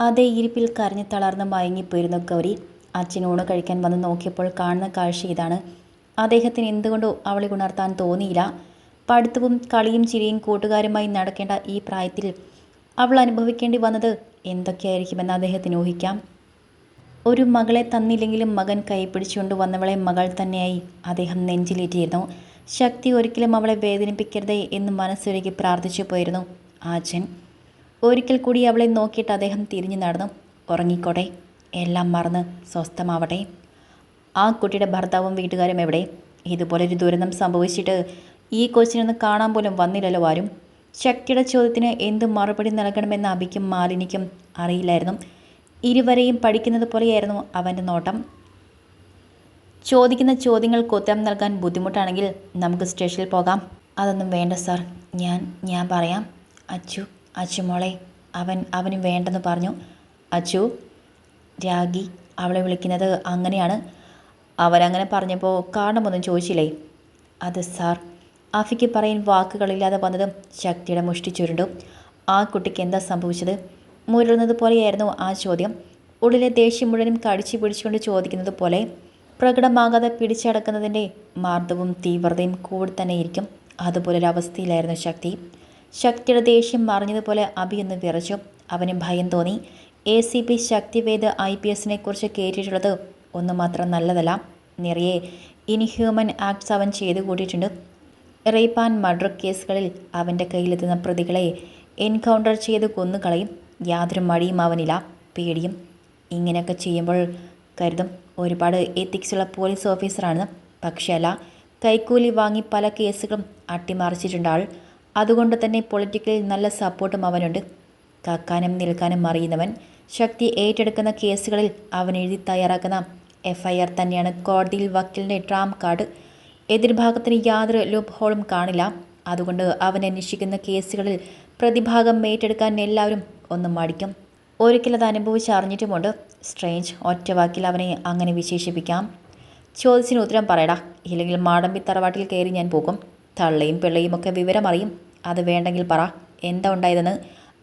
അതേ ഇരിപ്പിൽ കരഞ്ഞു തളർന്ന് മയങ്ങിപ്പോയിരുന്നു ഗൗരി അച്ഛൻ ഊണ് കഴിക്കാൻ വന്ന് നോക്കിയപ്പോൾ കാണുന്ന കാഴ്ച ഇതാണ്. അദ്ദേഹത്തിന് എന്തുകൊണ്ടോ അവളെ ഉണർത്താൻ തോന്നിയില്ല. പഠിത്തവും കളിയും ചിരിയും കൂട്ടുകാരുമായി നടക്കേണ്ട ഈ പ്രായത്തിൽ അവൾ അനുഭവിക്കേണ്ടി വന്നത് എന്തൊക്കെയായിരിക്കുമെന്ന് അദ്ദേഹത്തിന് ഊഹിക്കാം. ഒരു മകളെ തന്നില്ലെങ്കിലും മകൻ കൈപിടിച്ചുകൊണ്ട് വന്നവളെ മകൾ തന്നെയായി അദ്ദേഹം നെഞ്ചിലേറ്റിയിരുന്നു. ശക്തി ഒരിക്കലും അവളെ വേദനിപ്പിക്കരുതേ എന്ന് മനസ്സൊരുക്കി പ്രാർത്ഥിച്ചു പോയിരുന്നു ആച്ചൻ ഒരിക്കൽ കൂടി അവളെ നോക്കിയിട്ട് അദ്ദേഹം തിരിഞ്ഞു നടന്നു. ഉറങ്ങിക്കോട്ടെ എല്ലാം മറന്ന് സ്വസ്ഥമാവട്ടെ. ആ കുട്ടിയുടെ ഭർത്താവും വീട്ടുകാരും എവിടെ? ഇതുപോലൊരു ദുരന്തം സംഭവിച്ചിട്ട് ഈ കൊച്ചിനൊന്ന് കാണാൻ പോലും വന്നില്ലല്ലോ ആരും. ശക്തിയുടെ ചോദ്യത്തിന് എന്ത് മറുപടി നൽകണമെന്ന് അബിക്കും മാലിനിക്കും അറിയില്ലായിരുന്നു. ഇരുവരെയും പഠിക്കുന്നത് പോലെയായിരുന്നു അവന്റെ നോട്ടം. ചോദിക്കുന്ന ചോദ്യങ്ങൾക്ക് ഉത്തരം നൽകാൻ ബുദ്ധിമുട്ടാണെങ്കിൽ നമുക്ക് സ്റ്റേഷനിൽ പോകാം. അതൊന്നും വേണ്ട സാർ. ഞാൻ ഞാൻ പറയാം. അച്ചു അച്ചു മോളെ അവൻ അവന് വേണ്ടെന്ന് പറഞ്ഞു. അച്ചു രാഗി അവളെ വിളിക്കുന്നത് അങ്ങനെയാണ്. അവരങ്ങനെ പറഞ്ഞപ്പോൾ കാരണമൊന്നും ചോദിച്ചില്ലേ? അത് സാർ ആഫിക്ക് പറയാൻ വാക്കുകളില്ലാതെ വന്നതും ശക്തിയുടെ മുഷ്ടി ചുരുണ്ടു. ആ കുട്ടിക്ക് എന്താ സംഭവിച്ചത്? മുരളുന്നത് പോലെയായിരുന്നു ആ ചോദ്യം. ഉള്ളിലെ ദേഷ്യം മുഴുവനും കടിച്ചു പിടിച്ചുകൊണ്ട് ചോദിക്കുന്നത് പോലെ പ്രകടമാകാതെ പിടിച്ചടക്കുന്നതിന്റെ മാർദ്ദവും തീവ്രതയും കൂടി തന്നെ ഇരിക്കും. അതുപോലൊരവസ്ഥയിലായിരുന്നു ശക്തി. ശക്തിയുടെ ദേഷ്യം മറിഞ്ഞതുപോലെ അഭിയൊന്ന് വിറച്ചു. അവന് ഭയം തോന്നി. A C P Shaktived I P എസിനെ കുറിച്ച് കേട്ടിട്ടുള്ളത് ഒന്നും മാത്രം നല്ലതല്ല. നിറയെ ഇൻഹ്യൂമൻ ആക്ട്സ് അവൻ ചെയ്തു കൂട്ടിയിട്ടുണ്ട്. റേപ്പ് ആൻഡ് മർഡർ കേസുകളിൽ അവന്റെ കയ്യിലെത്തുന്ന പ്രതികളെ എൻകൗണ്ടർ ചെയ്ത് കൊന്നുകളയും. യാതൊരു മടിയും അവനില്ല. പേടിയും ഇങ്ങനെയൊക്കെ ചെയ്യുമ്പോൾ കരുതും. ഒരുപാട് എത്തിക്സുള്ള പോലീസ് ഓഫീസറാണ് പക്ഷേ അല്ല കൈക്കൂലി വാങ്ങി പല കേസുകളും അട്ടിമറിച്ചിട്ടുണ്ട് ആൾ. അതുകൊണ്ട് തന്നെ പൊളിറ്റിക്കലിൽ നല്ല സപ്പോർട്ടും അവനുണ്ട്. കക്കാനും നിൽക്കാനും അറിയുന്നവൻ ശക്തി ഏറ്റെടുക്കുന്ന കേസുകളിൽ അവൻ എഴുതി തയ്യാറാക്കുന്ന എഫ്ഐആർ തന്നെയാണ്. കോടതിയിൽ വക്കീലിന്റെ ട്രാം കാർഡ്. എതിർഭാഗത്തിന് യാതൊരു ലൂപ്പ് ഹോളും കാണില്ല. അതുകൊണ്ട് അവൻ അന്വേഷിക്കുന്ന കേസുകളിൽ പ്രതിഭാഗം ഏറ്റെടുക്കാൻ എല്ലാവരും ഒന്ന് മടിക്കും. ഒരിക്കൽ അത് അനുഭവിച്ച് അറിഞ്ഞിട്ടുമുണ്ട്. സ്ട്രേഞ്ച് ഒറ്റ വാക്കിൽ അവനെ അങ്ങനെ വിശേഷിപ്പിക്കാം. ചോദിച്ചിന് ഉത്തരം പറയടാ. ഇല്ലെങ്കിൽ മാടമ്പി തറവാട്ടിൽ കയറി ഞാൻ പോകും. തള്ളയും പിള്ളയും ഒക്കെ വിവരമറിയും. അത് വേണ്ടെങ്കിൽ പറ. എന്താ ഉണ്ടായതെന്ന്?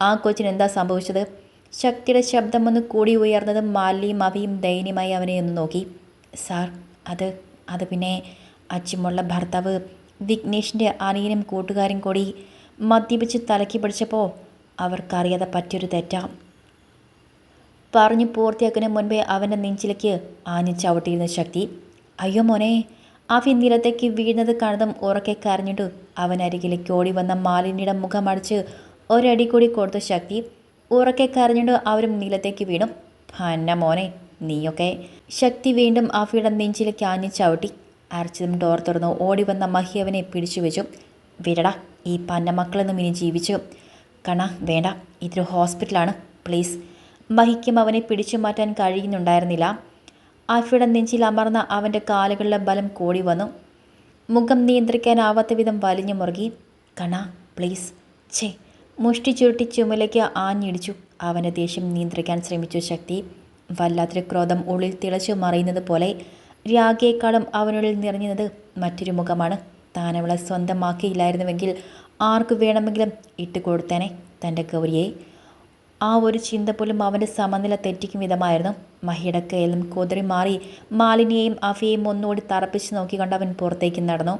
ആ കൊച്ചിന് എന്താ സംഭവിച്ചത്? ശക്തിയുടെ ശബ്ദം ഒന്ന് കൂടി ഉയർന്നത് മാലിയും അവിയും ദയനീയമായി അവനെ ഒന്ന് നോക്കി. സാർ അത് അത് പിന്നെ അച്ചുമുള്ള ഭർത്താവ് വിഘ്നേഷിന്റെ അനിയനും കൂട്ടുകാരും കൂടി മദ്യപിച്ച് തലക്കി പിടിച്ചപ്പോൾ അവർക്കറിയാതെ പറ്റിയൊരു തെറ്റാം. പറഞ്ഞു പൂർത്തിയാക്കുന്ന മുൻപേ അവന്റെ നെഞ്ചിലേക്ക് ആഞ്ഞു ചവിട്ടിയിരുന്ന ശക്തി. അയ്യോ മോനെ അഫി നിലത്തേക്ക് വീഴുന്നത് കാണുന്നതും ഉറക്കെ കരഞ്ഞിട്ടു അവൻ അരികിലേക്ക് ഓടി വന്ന മാലിന്യയുടെ മുഖമടിച്ച് ഒരടി കൂടി കൊടുത്ത ശക്തി ഉറക്കെ കരഞ്ഞിട്ട് അവരും നിലത്തേക്ക് വീണു. പന്ന മോനെ നീയൊക്കെ. ശക്തി വീണ്ടും അഫിയുടെ നെഞ്ചിലേക്ക് ആഞ്ഞു ചവിട്ടി. അരച്ചതും ഡോർ തുറന്നു ഓടി വന്ന മഹിയവനെ പിടിച്ചു വെച്ചു. വിടടാ ഈ പന്ന മക്കളൊന്നും ഇനി ജീവിച്ചു. കണ വേണ്ട ഇതൊരു ഹോസ്പിറ്റലാണ് പ്ലീസ്. മഹിക്കും അവനെ പിടിച്ചു മാറ്റാൻ കഴിയുന്നുണ്ടായിരുന്നില്ല. ആഫിയുടെ നെഞ്ചിൽ അമർന്ന അവന്റെ കാലുകളിലെ ബലം കൂടി വന്നു. മുഖം നിയന്ത്രിക്കാനാവാത്ത വിധം വലിഞ്ഞു മുറുകി കണ പ്ലീസ് ഛേ മുഷ്ടി ചുരുട്ടി ചുമലേക്ക് ആഞ്ഞിടിച്ചു. അവന്റെ ദേഷ്യം നിയന്ത്രിക്കാൻ ശ്രമിച്ചു ശക്തി. വല്ലാത്തൊരു ക്രോധം ഉള്ളിൽ തിളച്ചു മറിയുന്നത് പോലെ രാഗയേക്കാളും അവനുള്ളിൽ നിറഞ്ഞത് മറ്റൊരു മുഖമാണ്. താൻ അവളെ സ്വന്തമാക്കിയില്ലായിരുന്നുവെങ്കിൽ ആർക്ക് വേണമെങ്കിലും ഇട്ടുകൊടുത്തേനെ തന്റെ ഗൗരിയെ. ആ ഒരു ചിന്ത പോലും അവന്റെ സമനില തെറ്റിക്കും വിധമായിരുന്നു. മഹിയുടെ കയ്യിലും കുതിരി മാറി മാലിനിയെയും അഫിയെയും ഒന്നുകൂടി തറപ്പിച്ച് നോക്കിക്കൊണ്ട് അവൻ പുറത്തേക്ക് നടന്നു.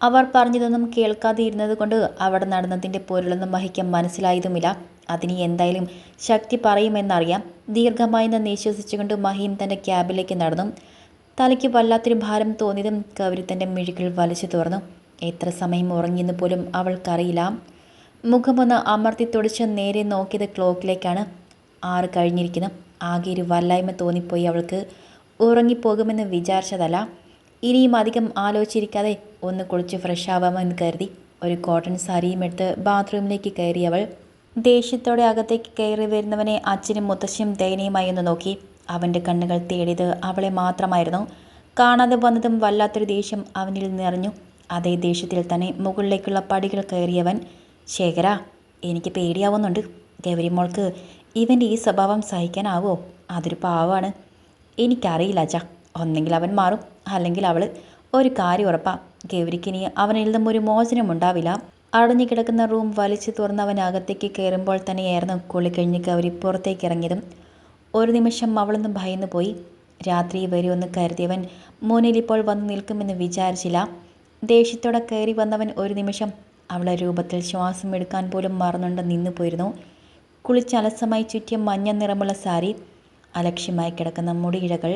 അവർ പറഞ്ഞതൊന്നും കേൾക്കാതെ ഇരുന്നത് കൊണ്ട് അവിടെ നടന്നതിന്റെ പൊരുളൊന്നും മഹിക്ക് മനസ്സിലായതുമില്ല. അതിന് എന്തായാലും ശക്തി പറയുമെന്നറിയാം. ദീർഘമായി നിന്ന് നിശ്വസിച്ചുകൊണ്ട് മഹിയും തന്റെ ക്യാബിലേക്ക് നടന്നു. തലയ്ക്ക് വല്ലാത്തൊരു ഭാരം തോന്നിയതും കവരി തന്റെ മിഴികൾ വലിച്ചു തുറന്നു. എത്ര സമയം ഉറങ്ങിയെന്ന് പോലും അവൾക്കറിയില്ല. മുഖമൊന്ന് അമർത്തി തുടച്ച് നേരെ നോക്കിയത് ക്ലോക്കിലേക്കാണ്. ആറ് കഴിഞ്ഞിരിക്കുന്നു. ആകെ ഒരു വല്ലായ്മ തോന്നിപ്പോയി അവൾക്ക്. ഉറങ്ങിപ്പോകുമെന്ന് വിചാരിച്ചതല്ല. ഇനിയും അധികം ആലോചിച്ചിരിക്കാതെ ഒന്ന് കുളിച്ച് ഫ്രഷ് ആവാമെന്ന് കരുതി. ഒരു കോട്ടൺ സാരിയും എടുത്ത് ബാത്റൂമിലേക്ക് കയറി അവൾ. ദേഷ്യത്തോടെ അകത്തേക്ക് കയറി വരുന്നവനെ അച്ഛനും മുത്തശ്ശിയും ദയനീയമായി ഒന്ന് നോക്കി. അവന്റെ കണ്ണുകൾ തേടിയത് അവളെ മാത്രമായിരുന്നു. കാണാതെ വന്നതും വല്ലാത്തൊരു ദേഷ്യം അവനിൽ നിറഞ്ഞു. അതേ ദേഷ്യത്തിൽ തന്നെ മുകളിലേക്കുള്ള പടികൾ കയറിയവൻ ശേഖര എനിക്ക് പേടിയാവുന്നുണ്ട്. ഗൗരിമോൾക്ക് ഇവന്റെ ഈ സ്വഭാവം സഹിക്കാനാവോ? അതൊരു പാവമാണ് എനിക്കറിയില്ല അച്ഛ. ഒന്നെങ്കിൽ അവൻ മാറും. അല്ലെങ്കിൽ അവൾ ഒരു കാര്യം ഉറപ്പാ. ഗൗരിക്ക് ഇനി അവനിൽ നിന്നും ഒരു മോചനം ഉണ്ടാവില്ല. അടഞ്ഞു കിടക്കുന്ന റൂം വലിച്ചു തുറന്ന് അവൻ അകത്തേക്ക് കയറുമ്പോൾ തന്നെയായിരുന്നു കുളി കഴിഞ്ഞ് ഗൗരി പുറത്തേക്ക് ഇറങ്ങിയതും. ഒരു നിമിഷം അവളൊന്ന് ഭയന്നു പോയി. രാത്രി വരുമെന്ന് കരുതിയവൻ മുന്നിൽ ഇപ്പോൾ വന്ന് നിൽക്കുമെന്ന് വിചാരിച്ചില്ല. ദേഷ്യത്തോടെ കയറി വന്നവൻ ഒരു നിമിഷം അവളെ രൂപത്തിൽ ശ്വാസം എടുക്കാൻ പോലും മറന്നുകൊണ്ട് നിന്നു പോയിരുന്നു. കുളിച്ചലസമായി ചുറ്റിയ മഞ്ഞ നിറമുള്ള സാരി അലക്ഷ്യമായി കിടക്കുന്ന മുടിയിഴകൾ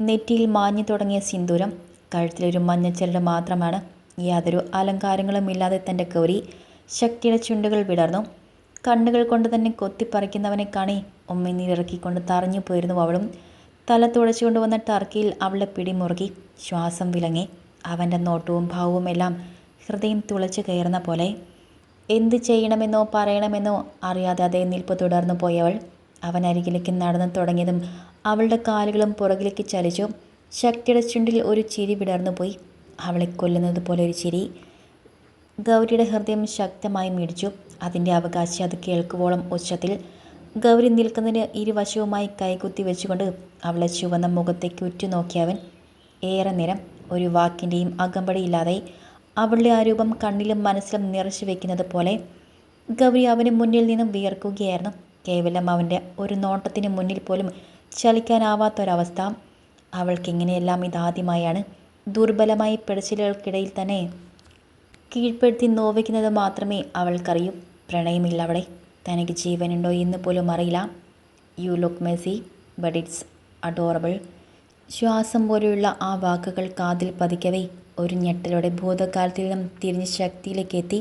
നെറ്റിയിൽ മാഞ്ഞു തുടങ്ങിയ സിന്ദൂരം കഴുത്തിലൊരു മഞ്ഞച്ചരട് മാത്രമാണ്. യാതൊരു അലങ്കാരങ്ങളും ഇല്ലാതെ തന്റെ ഗൗരി ശക്തിയുടെ ചുണ്ടുകൾ വിടർന്നു. കണ്ണുകൾ കൊണ്ട് തന്നെ കൊത്തിപ്പറിക്കുന്നവനെ കാണി ഉമ്മിനീരിറക്കിക്കൊണ്ട് തറഞ്ഞു പോയിരുന്നു അവളും. തല തുടച്ചുകൊണ്ട് ടർക്കിയിൽ അവളുടെ പിടിമുറുകി ശ്വാസം വിലങ്ങി. അവന്റെ നോട്ടവും ഭാവവും എല്ലാം ഹൃദയം തുളച്ചു കയറുന്ന പോലെ എന്ത് ചെയ്യണമെന്നോ പറയണമെന്നോ അറിയാതെ അതേ നിൽപ്പ് തുടർന്നു പോയവൾ അവൻ അരികിലേക്ക് നടന്നു തുടങ്ങിയതും അവളുടെ കാലുകളും പുറകിലേക്ക് ചലിച്ചു. ശക്തിയുടെ ചുണ്ടിൽ ഒരു ചിരി വിടർന്നു പോയി. അവളെ കൊല്ലുന്നത് പോലെ ഒരു ചിരി. ഗൗരിയുടെ ഹൃദയം ശക്തമായി മിടിച്ചു. അതിന്റെ അവകാശി അത് കേൾക്കുവോളം ഉച്ചത്തിൽ ഗൗരി നിൽക്കുന്നതിന് ഇരുവശവുമായി കൈകുത്തി വെച്ചുകൊണ്ട് അവളെ ചുവന്ന മുഖത്തേക്ക് ഉറ്റുനോക്കിയവൻ ഏറെ നേരം ഒരു വാക്കിന്റെയും അകമ്പടിയില്ലാതെ അവളുടെ ആ രൂപം കണ്ണിലും മനസ്സിലും നിറച്ചു വെക്കുന്നത് പോലെ ഗൗരി അവന് മുന്നിൽ നിന്നും വിയർക്കുകയായിരുന്നു. കേവലം അവന്റെ ഒരു നോട്ടത്തിന് മുന്നിൽ പോലും ചലിക്കാനാവാത്തൊരവസ്ഥ. അവൾക്കിങ്ങനെയെല്ലാം ഇതാദ്യമായാണ് ദുർബലമായി പിടച്ചിലുകൾക്കിടയിൽ തന്നെ കീഴ്പ്പെടുത്തി നോവിക്കുന്നത് മാത്രമേ അവൾക്കറിയൂ. പ്രണയമില്ല അവിടെ. തനിക്ക് ജീവനുണ്ടോ എന്ന് പോലും അറിയില്ല. You look messy but it's adorable. ശ്വാസം പോലെയുള്ള ആ വാക്കുകൾ കാതിൽ പതിക്കവേ. ഒരു ഞെട്ടലോടെ ഭൂതകാലത്തിൽ നിന്നും തിരിഞ്ഞ് ശക്തിയിലേക്ക് എത്തി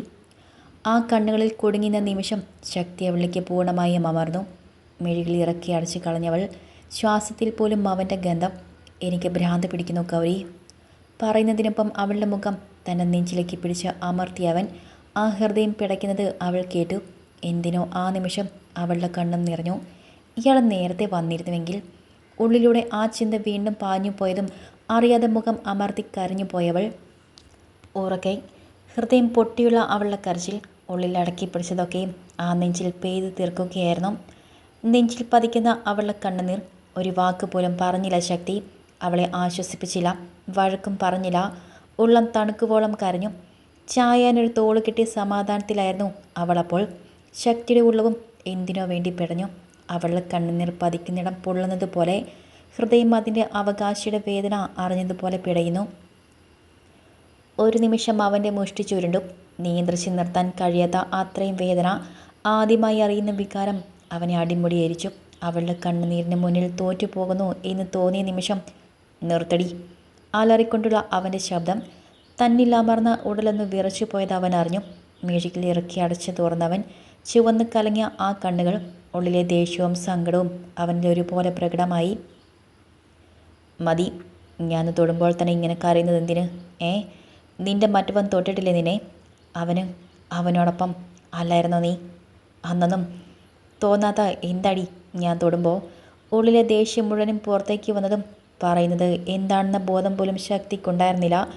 ആ കണ്ണുകളിൽ കുടുങ്ങിയ നിമിഷം ശക്തി അവളിലേക്ക് പൂർണമായും അമർന്നു. മെഴുകിൽ ഇറക്കി അടച്ചു കളഞ്ഞവൾ ശ്വാസത്തിൽ പോലും അവന്റെ ഗന്ധം. എനിക്ക് ഭ്രാന്ത് പിടിക്കുന്നു കൗരി പറയുന്നതിനൊപ്പം അവളുടെ മുഖം തന്റെ നെഞ്ചിലേക്ക് പിടിച്ച് അമർത്തിയ അവൻ ആ ഹൃദയം പിടയ്ക്കുന്നത് അവൾ കേട്ടു. എന്തിനോ ആ നിമിഷം അവളുടെ കണ്ണും നിറഞ്ഞു. ഇയാൾ നേരത്തെ വന്നിരുന്നുവെങ്കിൽ ഉള്ളിലൂടെ ആ ചിന്ത വീണ്ടും പാഞ്ഞു പോയതും അറിയാതെ മുഖം അമർത്തി കരഞ്ഞു പോയവൾ ഉറക്കെ ഹൃദയം പൊട്ടിയുള്ള അവളുടെ കരച്ചിൽ ഉള്ളിൽ അടക്കി പിടിച്ചതൊക്കെയും ആ നെഞ്ചിൽ പെയ്തു തീർക്കുകയായിരുന്നു. നെഞ്ചിൽ പതിക്കുന്ന അവളുടെ കണ്ണുനീർ ഒരു വാക്ക് പോലും പറഞ്ഞില്ല ശക്തി. അവളെ ആശ്വസിപ്പിച്ചില്ല വഴക്കും പറഞ്ഞില്ല. ഉള്ളം തണുക്കുവോളം കരഞ്ഞു. ചായാനൊരു തോൾ കിട്ടിയ സമാധാനത്തിലായിരുന്നു അവളപ്പോൾ ശക്തിയുടെ ഉള്ളവും എന്തിനോ വേണ്ടി പിടഞ്ഞു. അവളുടെ കണ്ണുനീർ പതിക്കുന്നിടം പൊള്ളുന്നത് പോലെ ഹൃദയം അതിന്റെ അവകാശിയുടെ വേദന അറിഞ്ഞതുപോലെ പിടയുന്നു. ഒരു നിമിഷം അവന്റെ മുഷ്ടി ചുരുണ്ടും നിയന്ത്രിച്ച് നിർത്താൻ കഴിയാത്ത അത്രയും വേദന ആദ്യമായി അറിയുന്ന വികാരം അവനെ അടിമുടി എരിച്ചു. അവളുടെ കണ്ണുനീരിന് മുന്നിൽ തോറ്റുപോകുന്നു എന്ന് തോന്നിയ നിമിഷം നിർത്തടി. അലറിക്കൊണ്ടുള്ള അവന്റെ ശബ്ദം തന്നില്ലാമർന്ന ഉടലൊന്ന് വിറച്ചു പോയത് അവൻ അറിഞ്ഞു. മിഴിയിൽ ഇറക്കി അടച്ചു തുറന്നവൻ ചുവന്ന് കലങ്ങിയ ആ കണ്ണുകൾ ഉള്ളിലെ ദേഷ്യവും സങ്കടവും അവനിൽ ഒരുപോലെ പ്രകടമായി. മതി. ഞാൻ തൊടുമ്പോൾ തന്നെ ഇങ്ങനെ കരയുന്നത് എന്തിന്? ഏ? നിന്റെ മറ്റവൻ തൊട്ടിട്ടില്ലേ നിന്നെ? അവന് അവനോടൊപ്പം അല്ലായിരുന്നോ നീ? അന്നൊന്നും തോന്നാത്ത എന്താടി ഞാൻ തൊടുമ്പോൾ ഉള്ളിലെ ദേഷ്യം മുഴുവനും പുറത്തേക്ക് വന്നതും പറയുന്നത് എന്താണെന്ന ബോധം പോലും ശക്തിക്കുണ്ടായിരുന്നില്ല.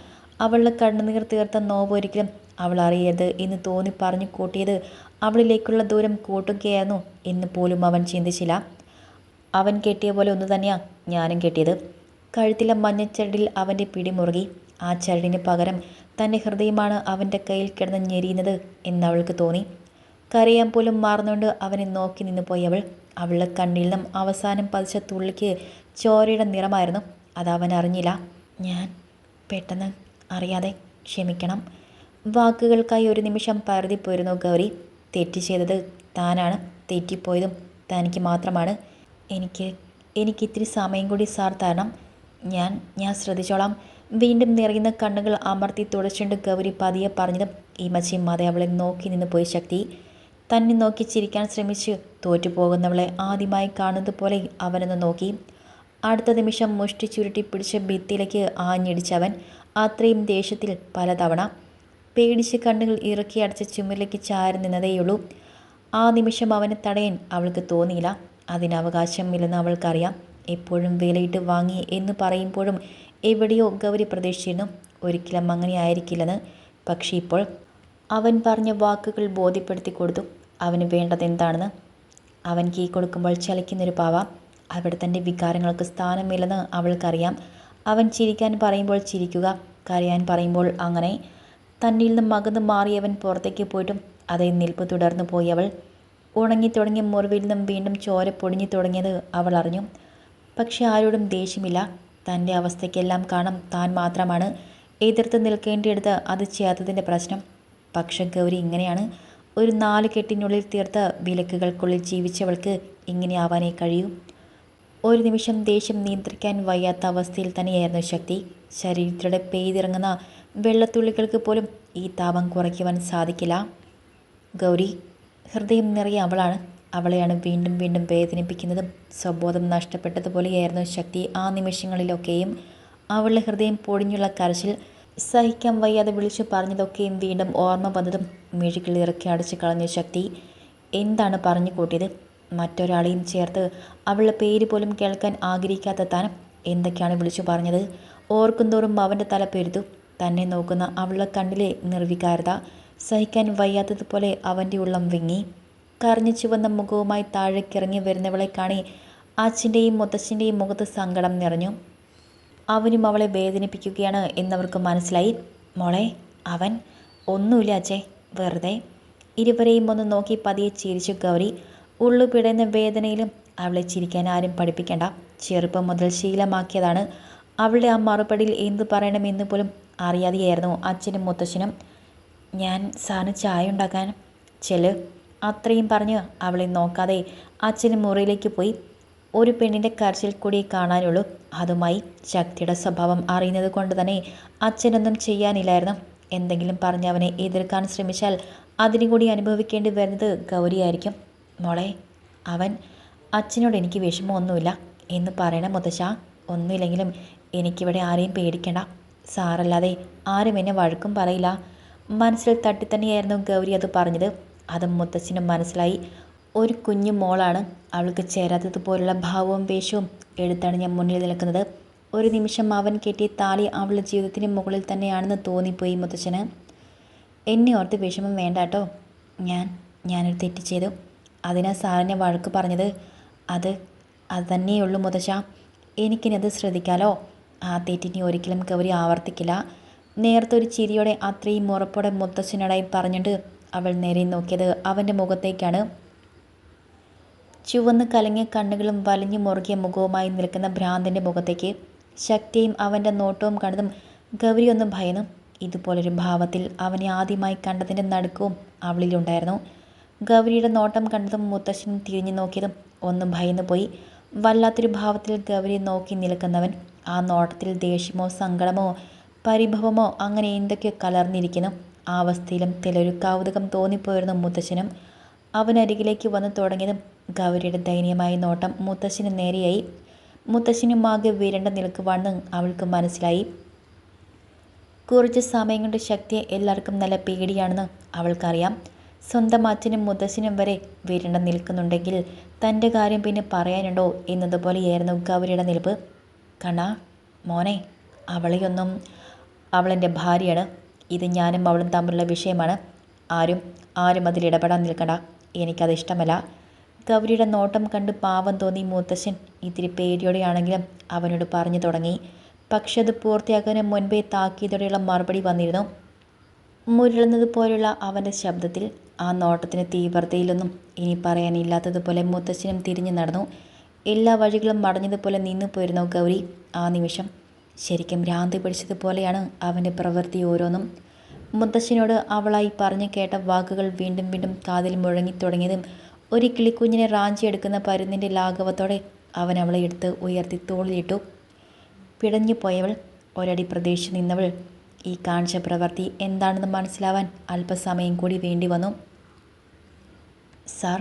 അവളുടെ കണ്ണുനീർ തീർത്ത നോവ് ഒരിക്കലും അവൾ അറിയരുത് എന്ന് തോന്നി പറഞ്ഞു കൂട്ടിയത് അവളിലേക്കുള്ള ദൂരം കൂട്ടുകയായിരുന്നു എന്ന് പോലും അവൻ ചിന്തിച്ചില്ല. അവൻ കെട്ടിയ പോലെ ഒന്ന് തന്നെയാണ് ഞാനും കെട്ടിയത്. കഴുത്തിലെ മഞ്ഞച്ചരടിൽ അവന്റെ പിടിമുറുകി ആ ചരടിന് പകരം തന്റെ ഹൃദയമാണ് അവന്റെ കയ്യിൽ കിടന്ന് ഞെരിയുന്നത് എന്നവൾക്ക് തോന്നി. കരയാൻ പോലും മാറുന്നുകൊണ്ട് അവനെ നോക്കി നിന്ന് പോയവൾ അവളുടെ കണ്ണിൽ നിന്നും അവസാനം പതിച്ച തുള്ളിക്ക് ചോരയുടെ നിറമായിരുന്നു. അതവൻ അറിഞ്ഞില്ല. ഞാൻ പെട്ടെന്ന് അറിയാതെ ക്ഷമിക്കണം. വാക്കുകൾക്കായി ഒരു നിമിഷം പരതിപ്പോയിരുന്നു ഗൗരി. തെറ്റ് ചെയ്തത് താനാണ്. തെറ്റിപ്പോയതും തനിക്ക് മാത്രമാണ്. എനിക്ക് എനിക്ക് ഇത്തിരി സമയം കൂടി സാർ തരണം. ഞാൻ ഞാൻ ശ്രദ്ധിച്ചോളാം. വീണ്ടും നിറയുന്ന കണ്ണുകൾ അമർത്തി തുടച്ചുകൊണ്ട് ഗൗരി പതിയെ പറഞ്ഞതും ഈ മാതെ അവളെ നോക്കി നിന്ന് പോയി ശക്തി. തന്നെ നോക്കി ചിരിക്കാൻ ശ്രമിച്ച് തോറ്റുപോകുന്നവളെ ആദ്യമായി കാണുന്നത് പോലെ അവനൊന്ന് നോക്കി. അടുത്ത നിമിഷം മുഷ്ടി ചുരുട്ടി പിടിച്ച ഭിത്തിയിലേക്ക് ആഞ്ഞിടിച്ചവൻ അത്രയും ദേഷ്യത്തിൽ പലതവണ പേടിച്ച് കണ്ണുകൾ ഇറക്കി അടച്ച ചുമരിലേക്ക് ചാരി നിന്നതേയുള്ളൂ. ആ നിമിഷം അവനെ തടയാൻ അവൾക്ക് തോന്നിയില്ല. അതിനവകാശമില്ലെന്ന് അവൾക്കറിയാം. എപ്പോഴും വിലയിട്ട് വാങ്ങി എന്ന് പറയുമ്പോഴും എവിടെയോ ഗൗരി പ്രതീക്ഷിച്ചിരുന്നു ഒരിക്കലും അങ്ങനെ ആയിരിക്കില്ലെന്ന്. പക്ഷേ ഇപ്പോൾ അവൻ പറഞ്ഞ വാക്കുകൾ ബോധ്യപ്പെടുത്തി കൊടുത്തു അവന് വേണ്ടത് എന്താണെന്ന്? അവൻ കീ കൊടുക്കുമ്പോൾ ചലിക്കുന്നൊരു പാവ അവിടെ തന്റെ വികാരങ്ങൾക്ക് സ്ഥാനമില്ലെന്ന് അവൾക്കറിയാം. അവൻ ചിരിക്കാൻ പറയുമ്പോൾ ചിരിക്കുക കരയാൻ പറയുമ്പോൾ അങ്ങനെ. തന്നിൽ നിന്നും മകന്ന് മാറിയവൻ പുറത്തേക്ക് പോയിട്ടും അതേ നിൽപ്പ് തുടർന്നു പോയി അവൾ. ഉണങ്ങി തുടങ്ങിയ മുറിവിൽ നിന്നും വീണ്ടും ചോര പൊടിഞ്ഞു തുടങ്ങിയത് അവൾ അറിഞ്ഞു. പക്ഷെ ആരോടും ദേഷ്യമില്ല. തന്റെ അവസ്ഥയ്ക്കെല്ലാം കാണാം താൻ മാത്രമാണ് എതിർത്ത് നിൽക്കേണ്ടിയെടുത്ത് അത് ചെയ്യാത്തതിന്റെ പ്രശ്നം. പക്ഷെ ഗൗരി ഇങ്ങനെയാണ്. ഒരു നാല് കെട്ടിനുള്ളിൽ തീർത്ത വിലക്കുകൾക്കുള്ളിൽ ജീവിച്ചവൾക്ക് ഇങ്ങനെ ആവാനേ കഴിയൂ. ഒരു നിമിഷം ദേഷ്യം നിയന്ത്രിക്കാൻ വയ്യാത്ത അവസ്ഥയിൽ തന്നെയായിരുന്നു ശക്തി. ശരീരത്തിലൂടെ പെയ്തിറങ്ങുന്ന വെള്ളത്തുള്ളികൾക്ക് പോലും ഈ താപം കുറയ്ക്കുവാൻ സാധിക്കില്ല. ഗൗരി ഹൃദയം നിറയെ അവളാണ്. അവളെയാണ് വീണ്ടും വീണ്ടും വേദനിപ്പിക്കുന്നതും. സ്വബോധം നഷ്ടപ്പെട്ടതുപോലെയായിരുന്നു ശക്തി ആ നിമിഷങ്ങളിലൊക്കെയും. അവളുടെ ഹൃദയം പൊടിഞ്ഞുള്ള കരച്ചിൽ സഹിക്കാൻ വയ്യാതെ വിളിച്ചു പറഞ്ഞതൊക്കെയും വീണ്ടും ഓർമ്മ വന്നതും മിഴികൾ ഇറക്കി അടച്ചു കളഞ്ഞ ശക്തി എന്താണ് പറഞ്ഞു കൂട്ടിയത്? മറ്റൊരാളെയും ചേർത്ത് അവളുടെ പേര് പോലും കേൾക്കാൻ ആഗ്രഹിക്കാത്ത താൻ എന്തൊക്കെയാണ് വിളിച്ചു പറഞ്ഞത്? ഓർക്കുന്തോറും അവന്റെ തല പെരുത്തു. തന്നെ നോക്കുന്ന അവളുടെ കണ്ണിലെ നിർവികാരത സഹിക്കാൻ വയ്യാത്തതുപോലെ അവന്റെ ഉള്ളം വിങ്ങി. കരഞ്ഞു ചുവന്ന മുഖവുമായി താഴേക്കിറങ്ങി വരുന്നവളെ കാണി അച്ഛന്റെയും മുത്തശ്ശന്റെയും മുഖത്ത് സങ്കടം നിറഞ്ഞു. അവനും അവളെ വേദനിപ്പിക്കുകയാണ് എന്നവർക്ക് മനസ്സിലായി. മോളെ അവൻ ഒന്നുമില്ല അച്ഛേ വെറുതെ. ഇരുവരെയും ഒന്ന് നോക്കി പതിയെ ചിരിച്ചു ഗൗരി ഉള്ളു പിടയുന്ന വേദനയിലും അവളെ ചിരിക്കാൻ ആരും പഠിപ്പിക്കേണ്ട. ചെറുപ്പം മുതൽ ശീലമാക്കിയതാണ്. അവളുടെ ആ മറുപടിയിൽ എന്തു പറയണമെന്ന് പോലും അറിയാതെയായിരുന്നു അച്ഛനും മുത്തശ്ശനും. ഞാൻ സാറിന് ചായ ഉണ്ടാക്കാൻ ചെൽ അത്രയും പറഞ്ഞ് അവളെ നോക്കാതെ അച്ഛൻ മുറിയിലേക്ക് പോയി. ഒരു പെണ്ണിന്റെ കരച്ചിൽ കൂടി കാണാനുള്ളൂ. അതുമായി ശക്തിയുടെ സ്വഭാവം അറിയുന്നത് കൊണ്ട് തന്നെ അച്ഛനൊന്നും ചെയ്യാനില്ലായിരുന്നു. എന്തെങ്കിലും പറഞ്ഞ് അവനെ എതിർക്കാൻ ശ്രമിച്ചാൽ അതിനു കൂടി അനുഭവിക്കേണ്ടി വരുന്നത് ഗൗരിയായിരിക്കും. മോളെ അവൻ അച്ഛനോട് എനിക്ക് വിഷമമൊന്നുമില്ല എന്ന് പറയണം മുത്തശ്ശ ഒന്നുമില്ലെങ്കിലും എനിക്കിവിടെ ആരെയും പേടിക്കണ്ട. സാറല്ലാതെ ആരും എന്നെ വഴക്കും പറയില്ല. മനസ്സിൽ തട്ടിത്തന്നെയായിരുന്നു ഗൗരി അത് പറഞ്ഞത്. അതും മുത്തച്ഛനും മനസ്സിലായി. ഒരു കുഞ്ഞു മോളാണ് അവൾക്ക് ചേരാത്തതുപോലുള്ള ഭാവവും വേഷവും ഞാൻ മുന്നിൽ നിൽക്കുന്നത്. ഒരു നിമിഷം അവൻ കെട്ടിയ താളി അവളുടെ ജീവിതത്തിന് മുകളിൽ തന്നെയാണെന്ന് തോന്നിപ്പോയി മുത്തച്ഛന്. എന്നെ ഓർത്ത് വിഷമം വേണ്ട കേട്ടോ. ഞാൻ ഞാനൊരു തെറ്റ് ചെയ്തു. അതിനാ സാറിനെ വഴക്ക് പറഞ്ഞത്. അത് അത് തന്നെയുള്ളൂ മുതശ എനിക്കിനത് ശ്രദ്ധിക്കാലോ. ആ തെറ്റിനെ ഒരിക്കലും ഗൗരി ആവർത്തിക്കില്ല. നേരത്തെ ഒരു ചിരിയോടെ അത്രയും ഉറപ്പോടെ മുത്തശ്ശനോടായി പറഞ്ഞിട്ട് അവൾ നേരെ നോക്കിയത് അവന്റെ മുഖത്തേക്കാണ്. ചുവന്ന് കലങ്ങിയ കണ്ണുകളും വലിഞ്ഞു മുറുകിയ മുഖവുമായി നിൽക്കുന്ന ഭ്രാന്തിന്റെ മുഖത്തേക്ക് ശക്തിയും അവന്റെ നോട്ടവും കണ്ടതും ഗൗരി ഒന്ന് ഭയന്നു ഇതുപോലൊരു ഭാവത്തിൽ അവനെ ആദ്യമായി കണ്ടതിന്റെ നടുക്കവും അവളിലുണ്ടായിരുന്നു. ഗൗരിയുടെ നോട്ടം കണ്ടതും മുത്തശ്ശൻ തിരിഞ്ഞു നോക്കിയതും ഒന്ന് ഭയന്നു പോയി. വല്ലാത്തൊരു ഭാവത്തിൽ ഗൗരി നോക്കി നിൽക്കുന്നവൻ ആ നോട്ടത്തിൽ ദേഷ്യമോ സങ്കടമോ പരിഭവമോ അങ്ങനെ എന്തൊക്കെയോ കലർന്നിരിക്കുന്നു. ആ അവസ്ഥയിലും തിലൊരു കൗതുകം തോന്നിപ്പോയിരുന്നു മുത്തശ്ശനും അവനരികിലേക്ക് വന്നു തുടങ്ങിയതും ഗൗരിയുടെ ദയനീയമായ നോട്ടം മുത്തശ്ശന് നേരെയായി. മുത്തശ്ശനും ആകെ വിരണ്ട നിൽക്കുവാണെന്ന് അവൾക്ക് മനസ്സിലായി. കുറച്ച് സമയം കൊണ്ട് ശക്തിയെ എല്ലാവർക്കും നല്ല പേടിയാണെന്ന് അവൾക്കറിയാം. സ്വന്തം അച്ഛനും മുത്തശ്ശനും വരെ വിരണ്ട നിൽക്കുന്നുണ്ടെങ്കിൽ തന്റെ കാര്യം പിന്നെ പറയാനുണ്ടോ എന്നതുപോലെയായിരുന്നു ഗൗരിയുടെ നിൽപ്പ് കണ മോനെ അവളെയൊന്നും അവളെന്റെ ഭാര്യയാണ്. ഇത് ഞാനും അവളും തമ്മിലുള്ള വിഷയമാണ്. ആരും ആരും അതിൽ ഇടപെടാൻ നിൽക്കണ്ട. എനിക്കത് ഇഷ്ടമല്ല. ഗൗരിയുടെ നോട്ടം കണ്ട് പാവം തോന്നി മൂത്തശ്ശൻ. ഇത്തിരി പേടിയോടെയാണെങ്കിലും അവനോട് പറഞ്ഞു തുടങ്ങി. പക്ഷെ അത് പൂർത്തിയാക്കാൻ മുൻപേ താക്കീതോടെയുള്ള മറുപടി വന്നിരുന്നു. മുരളുന്നത് പോലുള്ള അവന്റെ ശബ്ദത്തിൽ ആ നോട്ടത്തിന് തീവ്രതയിലൊന്നും ഇനി പറയാനില്ലാത്തതുപോലെ മുത്തശ്ശനും തിരിഞ്ഞു നടന്നു. എല്ലാ വഴികളും മടഞ്ഞതുപോലെ നിന്നു പോയിരുന്നു ഗൗരി. ആ നിമിഷം ശരിക്കും ഭ്രാന്തി പിടിച്ചതുപോലെയാണ് അവന്റെ പ്രവൃത്തി ഓരോന്നും. മുത്തശ്ശനോട് അവളായി പറഞ്ഞു കേട്ട വാക്കുകൾ വീണ്ടും വീണ്ടും കാതിൽ മുഴങ്ങി തുടങ്ങിയതും ഒരു കിളിക്കുഞ്ഞിനെ റാഞ്ചിയെടുക്കുന്ന പരുന്നിന്റെ ലാഘവത്തോടെ അവൻ അവളെ എടുത്ത് ഉയർത്തി തോളിലിട്ടു. പിടഞ്ഞു പോയവൾ ഒരടി പ്രതീക്ഷിച്ച് നിന്നവൾ ഈ കാണിച്ച പ്രവൃത്തി എന്താണെന്ന് മനസ്സിലാവാൻ അല്പസമയം കൂടി വേണ്ടി വന്നു. സാർ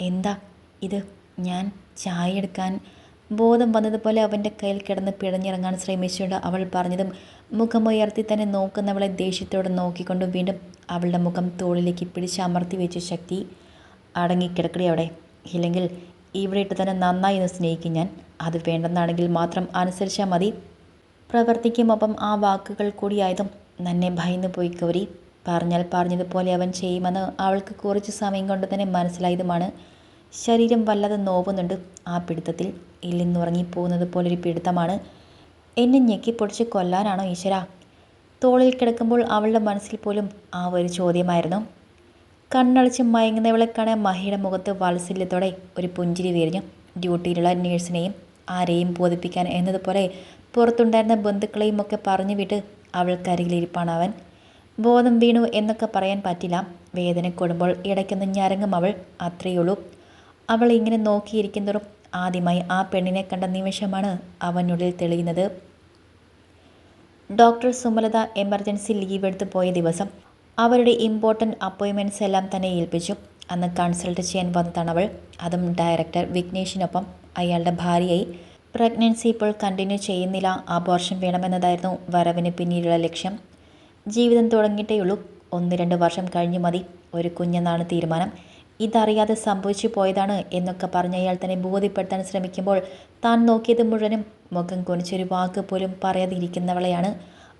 എന്താ ഇത്? ഞാൻ ചായ എടുക്കാൻ ബോധം വന്നതുപോലെ അവന്റെ കയ്യിൽ കിടന്ന് പിഴഞ്ഞിറങ്ങാൻ ശ്രമിച്ചുകൊണ്ട് അവൾ പറഞ്ഞതും മുഖമുയർത്തി തന്നെ നോക്കുന്നവളെ ദേഷ്യത്തോടെ നോക്കിക്കൊണ്ട് വീണ്ടും അവളുടെ മുഖം തോളിലേക്ക് പിടിച്ചമർത്തി വെച്ച ശക്തി അടങ്ങിക്കിടക്കടി അവിടെ. ഇല്ലെങ്കിൽ ഇവിടെ ഇട്ട് തന്നെ നന്നായി ഒന്ന് സ്നേഹിക്കും ഞാൻ. അത് വേണ്ടെന്നാണെങ്കിൽ മാത്രം അനുസരിച്ചാൽ മതി. പ്രവർത്തിക്കുമൊപ്പം ആ വാക്കുകൾ കൂടിയായതും നന്നെ ഭയന്നു പോയി ഗൗരി പറഞ്ഞാൽ പറഞ്ഞതുപോലെ അവൻ ചെയ്യുമെന്ന് അവൾക്ക് കുറച്ച് സമയം കൊണ്ട് തന്നെ മനസ്സിലായതുമാണ്. ശരീരം വല്ലാതെ നോവുന്നുണ്ട്. ആ പിടുത്തത്തിൽ ഇല്ലെന്നുറങ്ങിപ്പോകുന്നത് പോലൊരു പിടുത്തമാണ്. എന്നെ ഞെക്കിപ്പൊടിച്ച് കൊല്ലാനാണോ ഈശ്വര? തോളിൽ കിടക്കുമ്പോൾ അവളുടെ മനസ്സിൽ പോലും ആ ഒരു ചോദ്യമായിരുന്നു. കണ്ണടച്ച് മയങ്ങുന്നവളെ കാണാൻ മഹിയുടെ മുഖത്ത് വാത്സല്യത്തോടെ ഒരു പുഞ്ചിരി വീരിഞ്ഞു. ഡ്യൂട്ടിയിലുള്ള നേഴ്സിനെയും ആരെയും ബോധിപ്പിക്കാൻ എന്നതുപോലെ പുറത്തുണ്ടായിരുന്ന ബന്ധുക്കളെയും ഒക്കെ പറഞ്ഞു വിട്ട് അവൾക്കരികിലിരിപ്പാണ് അവൻ. ബോധം വീണു എന്നൊക്കെ പറയാൻ പറ്റില്ല. വേദന കൊടുമ്പോൾ ഇടയ്ക്കൊന്ന് ഞരങ്ങും അവൾ. അത്രയുള്ളൂ. അവൾ ഇങ്ങനെ നോക്കിയിരിക്കുന്നതും ആദ്യമായി ആ പെണ്ണിനെ കണ്ട നിമിഷമാണ് അവനുള്ളിൽ തെളിയുന്നത്. ഡോക്ടർ സുമലത എമർജൻസി ലീവ് എടുത്ത് പോയ ദിവസം അവരുടെ ഇമ്പോർട്ടന്റ് അപ്പോയിൻമെന്റ്സ് എല്ലാം തന്നെ ഏൽപ്പിച്ചു. അന്ന് കൺസൾട്ട് ചെയ്യാൻ വന്നതാണ് അവൾ. അതും ഡയറക്ടർ വിഘ്നേഷിനൊപ്പം അയാളുടെ ഭാര്യയായി. പ്രഗ്നൻസി ഇപ്പോൾ കണ്ടിന്യൂ ചെയ്യുന്നില്ല. അബോർഷൻ വേണമെന്നതായിരുന്നു വരവിന് പിന്നീടുള്ള ലക്ഷ്യം. ജീവിതം തുടങ്ങിയിട്ടേയുള്ളൂ. ഒന്ന് രണ്ട് വർഷം കഴിഞ്ഞു മതി. ഒരു കുഞ്ഞെന്നാണ് തീരുമാനം. ഇതറിയാതെ സംഭവിച്ചു പോയതാണ് എന്നൊക്കെ പറഞ്ഞ് അയാൾ തന്നെ ബോധ്യപ്പെടുത്താൻ ശ്രമിക്കുമ്പോൾ താൻ നോക്കിയത് മുഴുവനും മുഖം കുനിച്ചൊരു വാക്ക് പോലും പറയാതിരിക്കുന്നവളെയാണ്.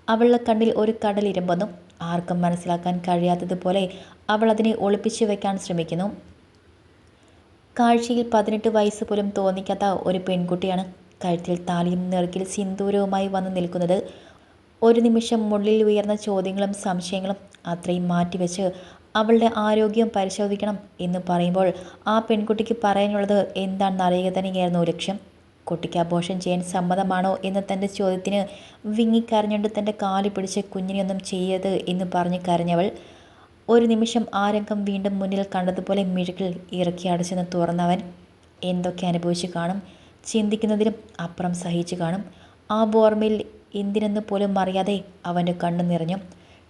അവളുടെ കണ്ണിൽ ഒരു കടലിരമ്പെന്നും ആർക്കും മനസ്സിലാക്കാൻ കഴിയാത്തതുപോലെ അവൾ അതിനെ ഒളിപ്പിച്ചു വെക്കാൻ ശ്രമിക്കുന്നു. കാഴ്ചയിൽ പതിനെട്ട് വയസ്സ് പോലും തോന്നിക്കാത്ത ഒരു പെൺകുട്ടിയാണ് കഴുത്തിൽ താലിയും നെറുകിൽ സിന്ദൂരവുമായി വന്ന് നിൽക്കുന്നത്. ഒരു നിമിഷം മുള്ളിൽ ഉയർന്ന ചോദ്യങ്ങളും സംശയങ്ങളും അത്രയും മാറ്റിവെച്ച് അവളുടെ ആരോഗ്യം പരിശോധിക്കണം എന്ന് പറയുമ്പോൾ ആ പെൺകുട്ടിക്ക് പറയാനുള്ളത് എന്താണെന്ന് അറിയുക തന്നെയായിരുന്നു ലക്ഷ്യം. കുട്ടിക്ക് അബോഷം ചെയ്യാൻ സമ്മതമാണോ എന്ന തന്റെ ചോദ്യത്തിന് വിങ്ങിക്കരഞ്ഞുകൊണ്ട് തന്റെ കാലി പിടിച്ച് കുഞ്ഞിനെയൊന്നും ചെയ്യരുത് എന്ന് പറഞ്ഞ് കരഞ്ഞവൾ ഒരു നിമിഷം ആ രംഗം വീണ്ടും മുന്നിൽ കണ്ടതുപോലെ മിഴുക്കിൽ ഇറക്കി അടച്ചെന്ന് തുറന്നവൻ എന്തൊക്കെ അനുഭവിച്ചു കാണും. ചിന്തിക്കുന്നതിലും അപ്പുറം സഹിച്ചു കാണും. ആ ഓർമ്മയിൽ എന്തിനെന്ന് പോലും അറിയാതെ അവന്റെ കണ്ണു നിറഞ്ഞു.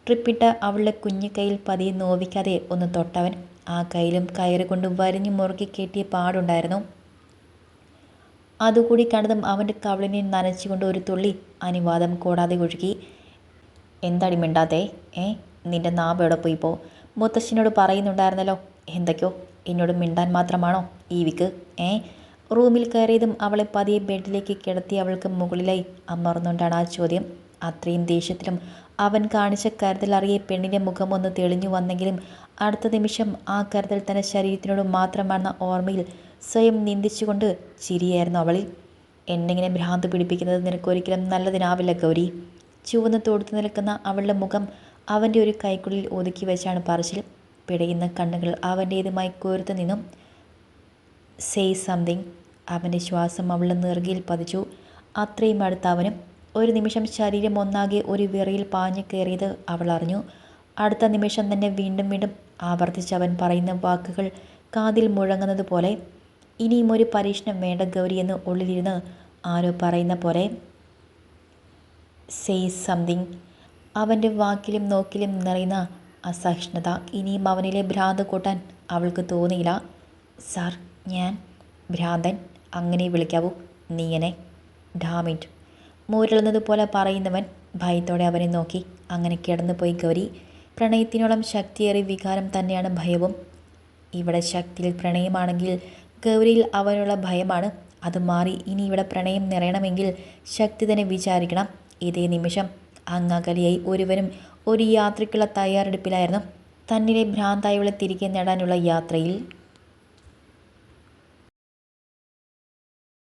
ട്രിപ്പിട്ട അവളുടെ കുഞ്ഞു കയ്യിൽ പതിയെ നോവിക്കാതെ ഒന്ന് തൊട്ടവൻ. ആ കയ്യിലും കയറ് കൊണ്ട് വരിഞ്ഞു മുറുക്കി കെട്ടിയ പാടുണ്ടായിരുന്നു. അതുകൂടി കണ്ടതും അവന്റെ കവളിനെ നനച്ചുകൊണ്ട് ഒരു തുള്ളി അനുവാദം കൂടാതെ ഒഴുകി. എന്താടി മിണ്ടാതെ ഏ നിന്റെ നാവ് എവിടെ പോയി പോ? മുത്തശ്ശനോട് പറയുന്നുണ്ടായിരുന്നല്ലോ. എന്തൊക്കെയോ? എന്നോട് മിണ്ടാൻ മാത്രമാണോ? ഈ വിക്ക് ഏ? റൂമിൽ കയറിയതും അവളെ പതിയെ ബെഡിലേക്ക് കിടത്തി അവൾക്ക് മുകളിലായി അമർന്നുകൊണ്ടാണ് ആ ചോദ്യം. അത്രയും ദേഷ്യത്തിലും അവൻ കാണിച്ച കരുതൽ അറിയെ പെണ്ണിന്റെ മുഖമൊന്ന് തെളിഞ്ഞു വന്നെങ്കിലും അടുത്ത നിമിഷം ആ കരുതൽ തന്റെ ശരീരത്തിനോട് മാത്രമാണെന്ന ഓർമ്മയിൽ സ്വയം നിന്ദിച്ചുകൊണ്ട് ചിരിയായിരുന്നു അവളിൽ എന്നെങ്ങനെ ഭ്രാന്ത് പിടിപ്പിക്കുന്നത്? നിനക്കൊരിക്കലും നല്ലതിനാവില്ല ഗൗരി. ചുവന്ന് തൊടുത്തു നിൽക്കുന്ന അവളുടെ മുഖം അവന്റെ ഒരു കൈക്കുള്ളിൽ ഒതുക്കി വെച്ചാണ് പറച്ചിൽ. പിടയുന്ന കണ്ണുകൾ അവന്റേതുമായി കോർത്തു നിന്നും. സേ സംതിങ് അവന്റെ ശ്വാസം അവളുടെ നെറുകയിൽ പതിച്ചു. അത്രയും അടുത്ത് അവനും ഒരു നിമിഷം ശരീരം ഒന്നാകെ ഒരു വിറയിൽ പാഞ്ഞു കയറിയത് അവൾ അറിഞ്ഞു. അടുത്ത നിമിഷം തന്നെ വീണ്ടും വീണ്ടും ആവർത്തിച്ച് അവൻ പറയുന്ന വാക്കുകൾ കാതിൽ മുഴങ്ങുന്നത് പോലെ ഇനിയും ഒരു പരീക്ഷണം വേണ്ട ഗൗരി എന്ന് ഉള്ളിലിരുന്ന് ആരോ പറയുന്ന പോലെ സേ സംതിങ് അവന്റെ വാക്കിലും നോക്കിലും നിറയുന്ന അസഹിഷ്ണുത ഇനിയും അവനിലെ ഭ്രാന്ത് കൂട്ടാൻ അവൾക്ക് തോന്നിയില്ല. സാർ ഞാൻ ഭ്രാന്തൻ. അങ്ങനെ വിളിക്കാവൂ. നീയനെ ഡാമിറ്റ്. മൂരളുന്നതുപോലെ പറയുന്നവൻ ഭയത്തോടെ അവനെ നോക്കി. അങ്ങനെ കിടന്നുപോയി ഗൗരി. പ്രണയത്തിനോളം ശക്തിയേറിയ വികാരം തന്നെയാണ് ഭയവും. ഇവിടെ ശക്തിയിൽ പ്രണയമാണെങ്കിൽ ഗൗരിയിൽ അവനുള്ള ഭയമാണ്. അത് മാറി ഇനി ഇവിടെ പ്രണയം നിറയണമെങ്കിൽ ശക്തി തന്നെ വിചാരിക്കണം. ഇതേ നിമിഷം അങ്ങകലിയായി ഒരുവനും ഒരു യാത്രയ്ക്കുള്ള തയ്യാറെടുപ്പിലായിരുന്നു. തന്നിലെ ഭ്രാന്തായവളെ തിരികെ നേടാനുള്ള യാത്രയിൽ